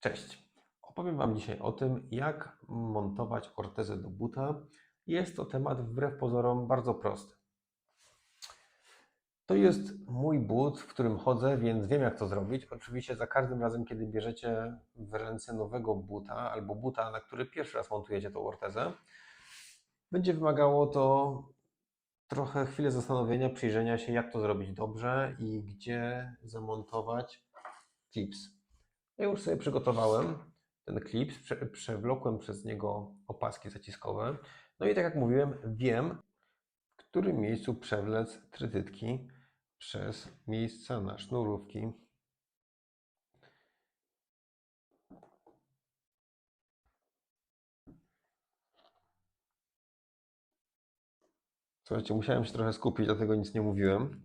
Cześć. Opowiem Wam dzisiaj o tym, jak montować ortezę do buta. Jest to temat wbrew pozorom bardzo prosty. To jest mój but, w którym chodzę, więc wiem jak to zrobić. Oczywiście za każdym razem, kiedy bierzecie w ręce nowego buta albo buta, na który pierwszy raz montujecie tą ortezę, będzie wymagało to trochę chwilę zastanowienia, przyjrzenia się, jak to zrobić dobrze i gdzie zamontować clips. Ja już sobie przygotowałem ten prze, przewlokłem przez niego opaski zaciskowe. No i tak jak mówiłem, wiem, w którym miejscu przewlec trytytki przez miejsca na sznurówki. Słuchajcie, musiałem się trochę skupić, dlatego nic nie mówiłem.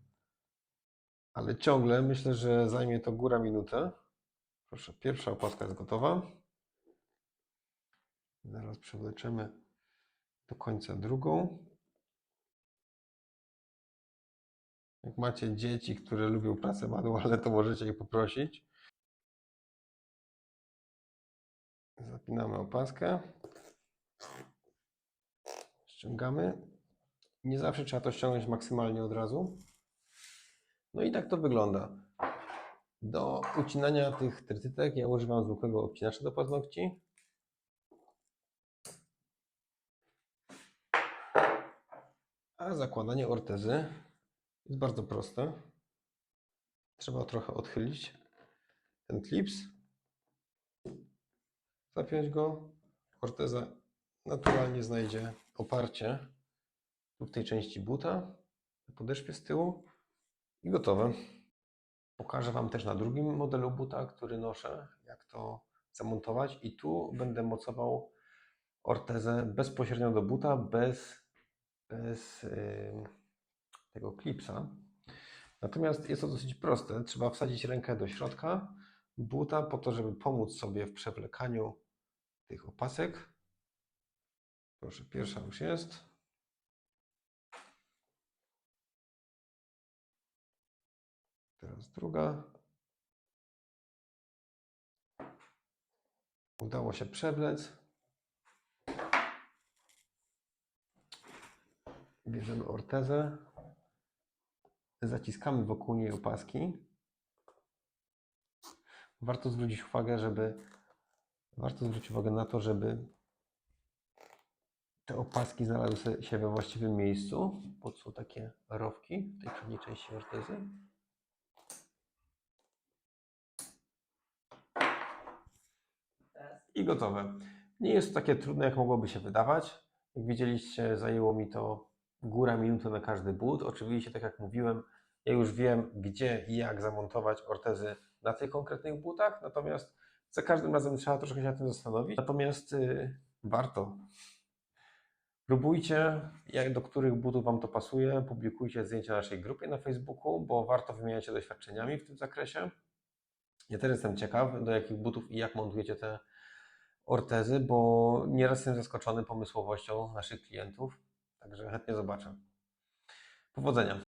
Ale ciągle myślę, że zajmie to góra minutę. Proszę, pierwsza opaska jest gotowa. Zaraz przewleczemy do końca drugą. Jak macie dzieci, które lubią pracę manualne, to możecie je poprosić. Zapinamy opaskę. Ściągamy. Nie zawsze trzeba to ściągnąć maksymalnie od razu. No i tak to wygląda. Do ucinania tych trytytek ja używam zwykłego obcinacza do paznokci. A zakładanie ortezy jest bardzo proste. Trzeba trochę odchylić ten klips, zapiąć go. Orteza naturalnie znajdzie oparcie w tej części buta, na podeszwie z tyłu i gotowe. Pokażę Wam też na drugim modelu buta, który noszę, jak to zamontować. I tu będę mocował ortezę bezpośrednio do buta, bez, bez yy, tego klipsa. Natomiast jest to dosyć proste. Trzeba wsadzić rękę do środka buta po to, żeby pomóc sobie w przewlekaniu tych opasek. Proszę, pierwsza już jest. Druga. Udało się przewlec. Bierzemy ortezę. Zaciskamy wokół niej opaski. Warto zwrócić uwagę, żeby warto zwrócić uwagę na to, żeby te opaski znalazły się we właściwym miejscu, bo są takie rowki w tej przedniej części ortezy. I gotowe. Nie jest to takie trudne, jak mogłoby się wydawać. Jak widzieliście, zajęło mi to góra minuty na każdy but. Oczywiście, tak jak mówiłem, ja już wiem, gdzie i jak zamontować ortezy na tych konkretnych butach, natomiast za każdym razem trzeba troszkę się nad tym zastanowić. Natomiast yy, warto. Próbujcie, jak, do których butów Wam to pasuje. Publikujcie zdjęcia na naszej grupie na Facebooku, bo warto wymieniać się doświadczeniami w tym zakresie. Ja też jestem ciekaw, do jakich butów i jak montujecie te ortezy, bo nieraz jestem zaskoczony pomysłowością naszych klientów, także chętnie zobaczę. Powodzenia.